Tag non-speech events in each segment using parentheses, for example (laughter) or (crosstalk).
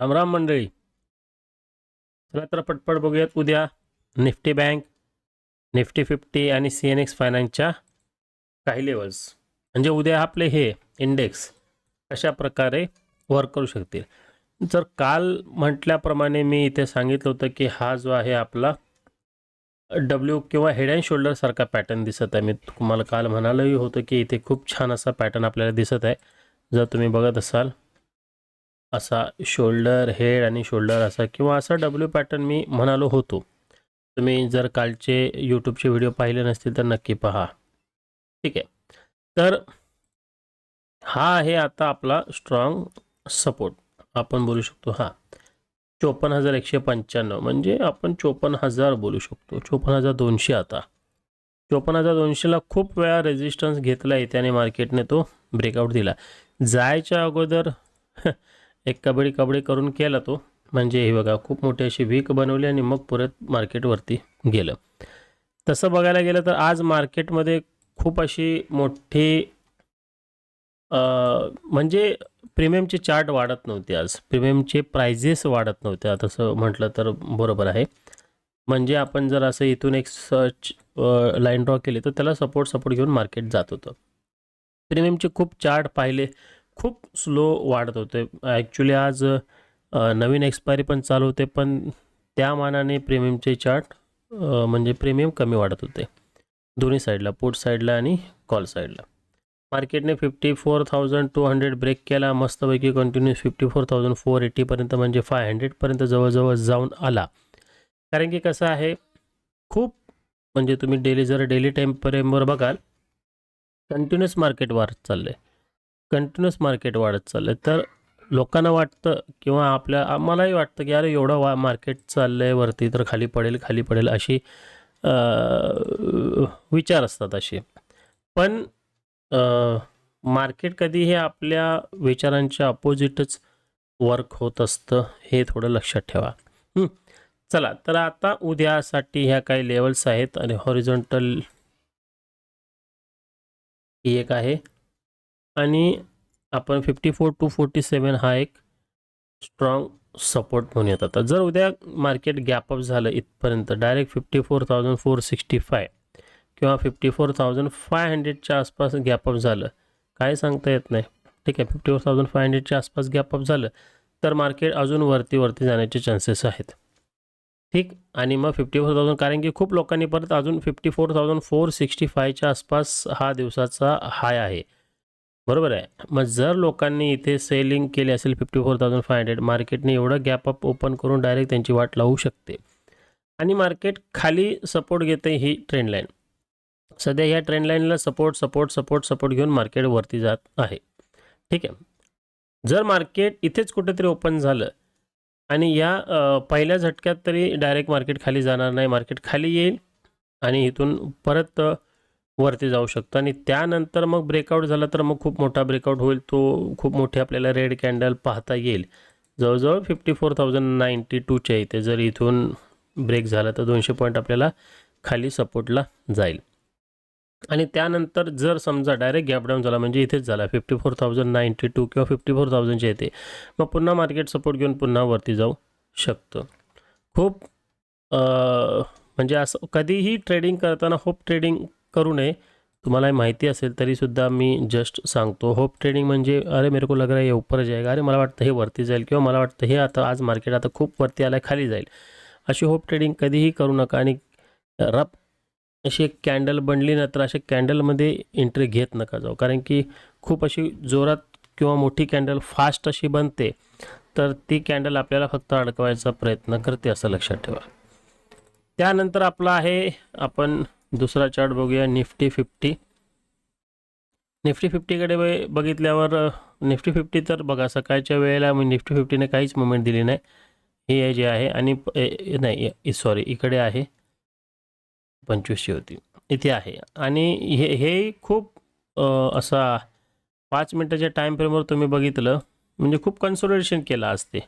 राम राम मंडळी. चला तर पटपट बघूयात उद्या निफ्टी बँक निफ्टी फिफ्टी आणि सी एन एक्स फायनान्सच्या काही लेवल्स म्हणजे उद्या आपले हे इंडेक्स कशा प्रकारे वर्क करू शकतील. जर काल म्हटल्याप्रमाणे मी इथे सांगितलं होतं की हा जो आहे आपला डब्ल्यू किंवा हेड अँड शोल्डर सारखा पॅटर्न दिसत आहे. मी तुम्हाला काल म्हणालंही होतं की इथे खूप छान असा पॅटर्न आपल्याला दिसत आहे. जर तुम्ही बघत असाल असा शोल्डर हेड आणि शोल्डर असा किंवा असा डब्ल्यू पॅटर्न मी म्हणालो होतो. तुम्ही जर कालचे यूट्यूबचे व्हिडिओ पाहिले नसतील तर नक्की पहा. ठीक आहे. तर हा आहे आता आपला स्ट्रॉंग सपोर्ट आपण बोलू शकतो हा. चोपन्न हजार एकशे पंच्याण्णव म्हणजे आपण चोपन्न हजार बोलू शकतो. चोपन्न हजार दोनशे आता. चोपन्न हजार दोनशेला खूप वेळा रेजिस्टन्स घेतला आहे त्याने मार्केटने तो ब्रेकआउट दिला. जायच्या अगोदर (laughs) एक कबड्डी कबड्डी करून केला तो. म्हणजे हे बघा खूप मोठी अशी वीक बनवली आणि मग परत मार्केटवरती गेलं. तसं बघायला गेलं तर आज मार्केटमध्ये खूप अशी मोठी म्हणजे प्रीमियमचे चार्ट वाढत नव्हते आज. प्रीमियमचे प्रायझेस वाढत नव्हत्या तसं म्हटलं तर बरोबर आहे. म्हणजे आपण जर असं इथून एक सर्च लाईन ड्रॉ केली तर त्याला सपोर्ट सपोर्ट घेऊन मार्केट जात होतं. प्रीमियमचे खूप चार्ट पाहिले. खूप स्लो वाढत होते. ॲक्च्युली आज नवीन एक्सपायरी पण चालू होते पण त्या मानाने प्रीमियमचे चार्ट म्हणजे प्रीमियम कमी वाढत होते. दोन्ही साईडला पुट साईडला आणि कॉल साईडला मार्केटने fifty four thousand two hundred break केला. मस्तपैकी continuous fifty four thousand four एटीपर्यंत म्हणजे फाय हंड्रेडपर्यंत जवळजवळ जाऊन आला. कारण की कसं आहे खूप म्हणजे तुम्ही डेली जर डेली टाईम फ्रेमवर बघाल कंटिन्युअस मार्केट वाढत चाललं आहे कंटिन्युअस मार्केट वाढत चाललं आहे तर लोकांना वाटतं किंवा आपल्या आम्हालाही वाटतं की अरे एवढं वा मार्केट चाललं आहे वरती तर खाली पडेल खाली पडेल अशी विचार असतात असे. पण मार्केट कधी हे आपल्या विचारांच्या अपोजिटच वर्क होत असतं हे थोडं लक्षात ठेवा. चला तर आता उद्यासाठी ह्या काही लेवल्स आहेत आणि हॉरिझॉन्टल ही एक आहे. आणि आपण fifty four two forty seven हा एक स्ट्रॉंग सपोर्ट म्हणूयात आता जर उद्या मार्केट गॅपअप झालं इथपर्यंत direct fifty four thousand four sixty five किंवा फिफ्टी फोर थाउजंड फाय हंड्रेडच्या आसपास गॅपअप झालं काय सांगता येत नाही. ठीक आहे फिफ्टी फोर थाउजंड फाय हंड्रेडच्या आसपास गॅपअप झालं तर मार्केट अजून वरती वरती जाण्याचे चान्सेस आहेत. ठीक? आणि मग फिफ्टी फोर थाउजंड कारण की खूप लोकांनी परत अजून fifty four thousand four sixty फायच्या आसपास हा दिवसाचा हाय आहे. बरोबर आहे. मग जर लोकांनी इथे सेलिंग केली असेल fifty four thousand five hundred मार्केटने एवढं गॅप अप ओपन करून डायरेक्ट त्यांची वाट लावू शकते. आणि मार्केट खाली सपोर्ट घेते ही ट्रेंडलाईन सध्या ह्या ट्रेंडलाईनला सपोर्ट सपोर्ट सपोर्ट सपोर्ट घेऊन मार्केट वरती जात आहे. ठीक आहे. जर मार्केट इथेच कुठेतरी ओपन झालं आणि या पहिल्या झटक्यात तरी डायरेक्ट मार्केट खाली जाणार नाही मार्केट खाली येईल आणि इथून परत वरती जाऊ शकतो. आणि त्यानंतर मग ब्रेकआउट झाला तर मग खूप मोठा ब्रेकआउट होईल. तो खूप मोठी आपल्याला रेड कॅन्डल पाहता येईल. जवळजवळ फिफ्टी फोर थाउजंड नाईन्टी टूच्या इथे जर इथून ब्रेक झाला तर दोनशे पॉईंट आपल्याला खाली सपोर्टला जाईल. आणि त्यानंतर जर समजा डायरेक्ट गॅप डाऊन झाला म्हणजे इथेच झाला fifty four thousand ninety two किंवा फिफ्टी फोर थाउजंडच्या इथे मग पुन्हा मार्केट सपोर्ट घेऊन पुन्हा वरती जाऊ शकतं. खूप म्हणजे असं कधीही ट्रेडिंग करताना होप ट्रेडिंग करू नये. तुम्हाला माहिती असेल तरीसुद्धा मी जस्ट सांगतो. होप ट्रेडिंग म्हणजे अरे मेरे को लग रहा है ये ऊपर जाएगा. अरे मला वाटतं हे वरती जाईल किंवा मला वाटतं हे आता आज मार्केट आता खूप वरती आलं खाली जाईल. अशी होप ट्रेडिंग कधीही करू नका आणि रप अशी एक कॅन्डल बनली ना तर अशा कॅन्डलमध्ये एंट्री घेत नका जाऊ. कारण की खूप अशी जोरात किंवा मोठी कॅन्डल फास्ट अशी बनते तर ती कॅन्डल आपल्याला फक्त अडकवायचा प्रयत्न करते असं लक्षात ठेवा. त्यानंतर आपला आहे आपण दुसरा चार्ट बघूया निफ्टी फिफ्टी. निफ्टी फिफ्टीकडे बघितल्यावर निफ्टी फिफ्टी तर बघा सकाळच्या वेळेला मी निफ्टी फिफ्टीने काहीच मुवमेंट दिली नाही. हे जे आहे आणि ए- नाही सॉरी इकडे आहे. पंचवीसशे होती. इथे आहे. आणि हे हे खूप असा पाच मिनटाच्या टाईम फ्रेमवर तुम्ही बघितलं म्हणजे खूप कन्सोलिडेशन केलं असते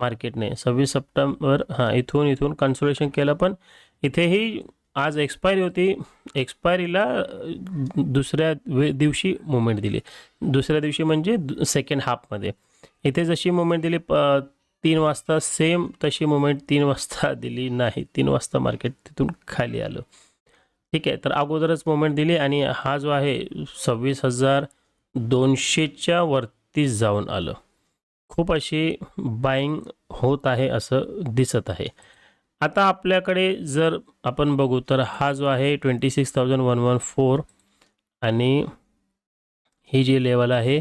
मार्केटने सव्वीस सप्टेंबर हां इथून इथून कन्सोलिडेशन केलं पण इथेही आज एक्सपायरी होती. एक्सपायरीला दुसऱ्या वे दिवशी मुवमेंट दिली. दुसऱ्या दिवशी म्हणजे सेकंड हाफमध्ये इथे जशी मुवमेंट दिली प तीन वाजता सेम तशी मुवमेंट तीन वाजता दिली नाही. तीन वाजता मार्केट तिथून खाली आलं. ठीक आहे तर अगोदरच मुवमेंट दिली आणि हा जो आहे सव्वीस हजार दोनशेच्या वरती जाऊन आलं. खूप अशी बाईंग होत आहे असं दिसत आहे. आता आपल्याकडे जर आपण बघू तर हा जो आहे twenty six thousand one one four आणि ही जी लेवल आहे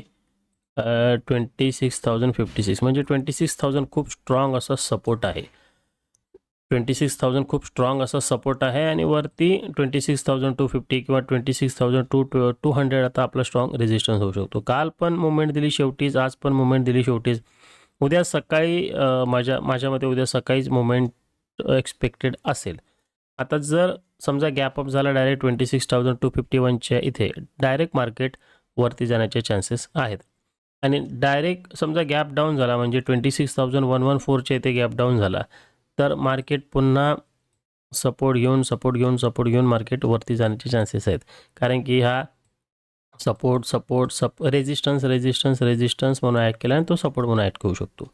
twenty six thousand fifty six म्हणजे ट्वेंटी सिक्स थाउजंड खूप स्ट्रॉंग असा सपोर्ट आहे. ट्वेंटी सिक्स थाउजंड खूप स्ट्रॉंग असा सपोर्ट आहे आणि वरती twenty six thousand two fifty किंवा twenty six thousand two two two hundred आता आपला स्ट्रॉंग रेजिस्टन्स होऊ शकतो. काल पण मुवमेंट दिली शेवटीच आज पण मुवमेंट दिली शेवटीच. उद्या सकाळी माझ्या माझ्या मते उद्या सकाळीच मुवमेंट एक्सपेक्टेड असेल. आता जर समजा गॅप अप झाला direct twenty six thousand two fifty वनच्या इथे डायरेक्ट मार्केट वरती जाण्याचे चान्सेस आहेत. आणि डायरेक्ट समजा गॅप डाऊन झाला म्हणजे twenty six thousand one one फोरच्या इथे गॅप डाऊन झाला तर मार्केट पुन्हा सपोर्ट घेऊन सपोर्ट घेऊन सपोर्ट घेऊन मार्केट वरती जाण्याचे चान्सेस आहेत. कारण की हा सपोर्ट सपोर्ट सप रेजिस्टन्स रेजिस्टन्स रेजिस्टन्स म्हणून ॲड केला आणि तो सपोर्ट म्हणून ॲड करू शकतो.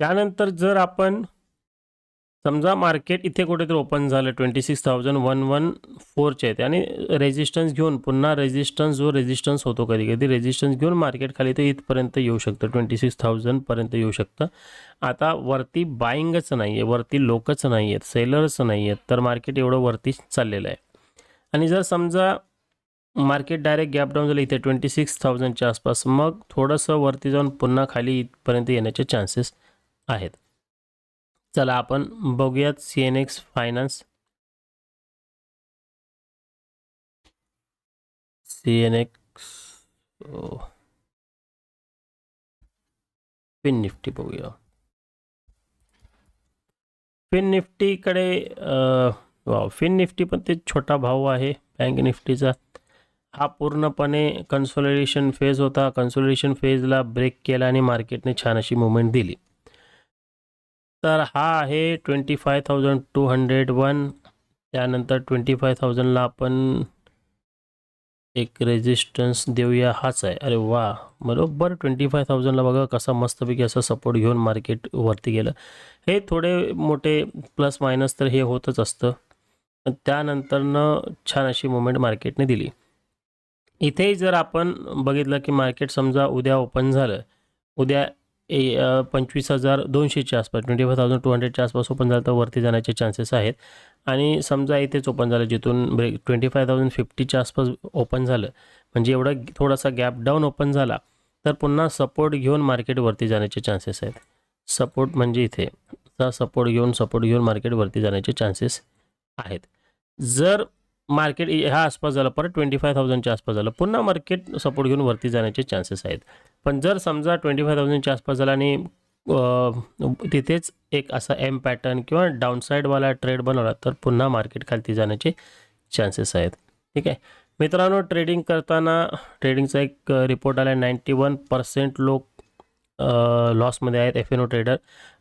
त्यानंतर जर आपण समजा मार्केट इथे कुठेतरी ओपन झालं twenty six thousand one one फोरचे आहेत. आणि रेजिस्टन्स घेऊन पुन्हा रेजिस्टन्स जो रेजिस्टन्स होतो कधी कधी रेजिस्टन्स घेऊन मार्केट खाली ते इथपर्यंत येऊ शकतं. ट्वेंटी सिक्स थाउजंडपर्यंत येऊ शकतं. आता वरती बाईंगच नाही आहे वरती लोकच नाही आहेत सेलरच नाही आहेत तर मार्केट एवढं वरती चाललेलं आहे. आणि जर समजा मार्केट डायरेक्ट गॅप डाऊन झालं इथे ट्वेंटी सिक्स थाउजंडच्या आसपास मग थोडंसं वरती जाऊन पुन्हा खाली इथपर्यंत येण्याचे चान्सेस आहेत. चला आपण बघूयात C N X finance C N X fin Nifty बघूया. फिन निफ्टीकडे वा फिन निफ्टी पण ते छोटा भाऊ आहे बँक निफ्टीचा हा पूर्णपणे कन्सोलिडेशन फेज होता. कन्सोलिडेशन फेजला ब्रेक केला आणि मार्केटने छान अशी मुवमेंट दिली. तर हा आहे twenty five thousand two hundred one त्यानंतर ट्वेंटी फाय थाउजंडला आपण एक रेजिस्टन्स देऊया हाच आहे. अरे वा बरोबर. ट्वेंटी फाय थाउजंडला बघा कसा मस्तपैकी असा सपोर्ट घेऊन मार्केट वरती गेलं. हे थोडे मोठे प्लस मायनस तर हे होतच असतं. त्यानंतरनं छान अशी मुवमेंट मार्केटने दिली. इथेही जर आपण बघितलं की मार्केट समजा उद्या ओपन झालं उद्या ए पंचवीस हजार दोनशेच्या आसपास ट्वेंटी फाय थाउजंड टू हंड्रेडच्या आसपास ओपन झालं तर वरती जाण्याचे चान्सेस आहेत. आणि समजा इथेच ओपन झालं जिथून ब्रेक ट्वेंटी फाय थाउजंड फिफ्टीच्या आसपास ओपन झालं म्हणजे एवढा थोडासा गॅप डाऊन ओपन झाला तर पुन्हा सपोर्ट घेऊन मार्केट वरती जाण्याचे चान्सेस आहेत. सपोर्ट म्हणजे इथे सपोर्ट घेऊन सपोर्ट घेऊन मार्केट वरती जाण्याचे चान्सेस आहेत. जर मार्केट ह्या आसपास झालं परत ट्वेंटी फाय थाउजंडच्या आसपास झालं पुन्हा मार्केट सपोर्ट घेऊन वरती जाण्याचे चान्सेस आहेत. पण जर समजा ट्वेंटी फाय थाउजंडच्या आसपास झाला आणि तिथेच एक असा एम पॅटर्न किंवा डाऊनसाईडवाला ट्रेड बनवला तर पुन्हा मार्केट खालती जाण्याचे चान्सेस आहेत. ठीक आहे? मित्रांनो ट्रेडिंग करताना ट्रेडिंगचा एक रिपोर्ट आला आहे नाईंटी वन पर्सेंट लोक लॉसमध्ये आहेत. एफ एन ओ ट्रेडर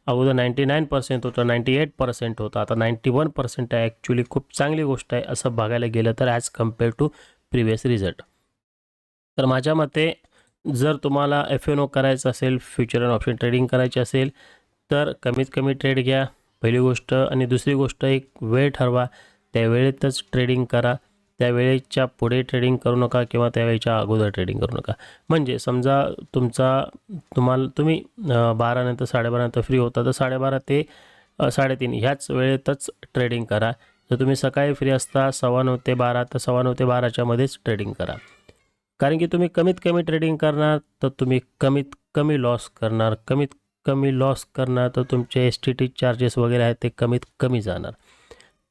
अगोदर नाईंटी नाईन पर्सेंट होतं नाईंटी एट पर्सेंट होतं. आता नाईंटी वन पर्सेंट आहे. ॲक्च्युली खूप चांगली गोष्ट आहे. असं बघायला गेलं तर as compare to previous result तर माझ्या मते जर तुम्हाला एफ एन ओ करायचं असेल फ्युचर अँड ऑप्शन ट्रेडिंग करायची असेल तर कमीत कमी ट्रेड घ्या. पहिली गोष्ट आणि दुसरी गोष्ट एक वेळ ठरवा. त्या वेळेतच ट्रेडिंग करा. त्या वेळेच्या पुढे ट्रेडिंग करू नका किंवा त्या वेळेच्या अगोदर ट्रेडिंग करू नका. म्हणजे समजा तुमचा तुम्हाला तुम्ही बारानंतर साडेबारानंतर फ्री होता तर साडेबारा ते साडेतीन ह्याच वेळेतच ट्रेडिंग करा. जर तुम्ही सकाळी फ्री असता सव्वा नऊ ते बारा तर सव्वा नऊ ते बाराच्यामध्येच ट्रेडिंग करा. कारण की तुम्ही कमीत कमी ट्रेडिंग करणार तर तुम्ही कमीत कमी लॉस करणार. कमीत कमी लॉस करणार तर तुमचे एस टी टी चार्जेस वगैरे आहेत ते कमीत कमी जाणार.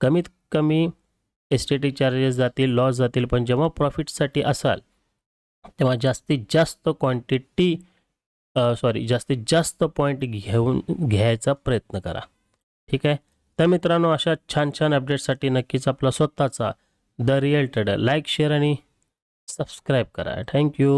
कमीत कमी एस टी टी चार्जेस जातील लॉस जातील पण जेव्हा प्रॉफिटसाठी असाल तेव्हा जास्तीत जास्त क्वांटिटी सॉरी जास्तीत जास्त पॉईंट घेऊन घ्यायचा प्रयत्न करा. ठीक आहे? तर मित्रांनो अशा छान छान अपडेट्ससाठी नक्कीच आपला स्वतःचा the real trader like share आणि सबस्क्राईब करा थँक्यू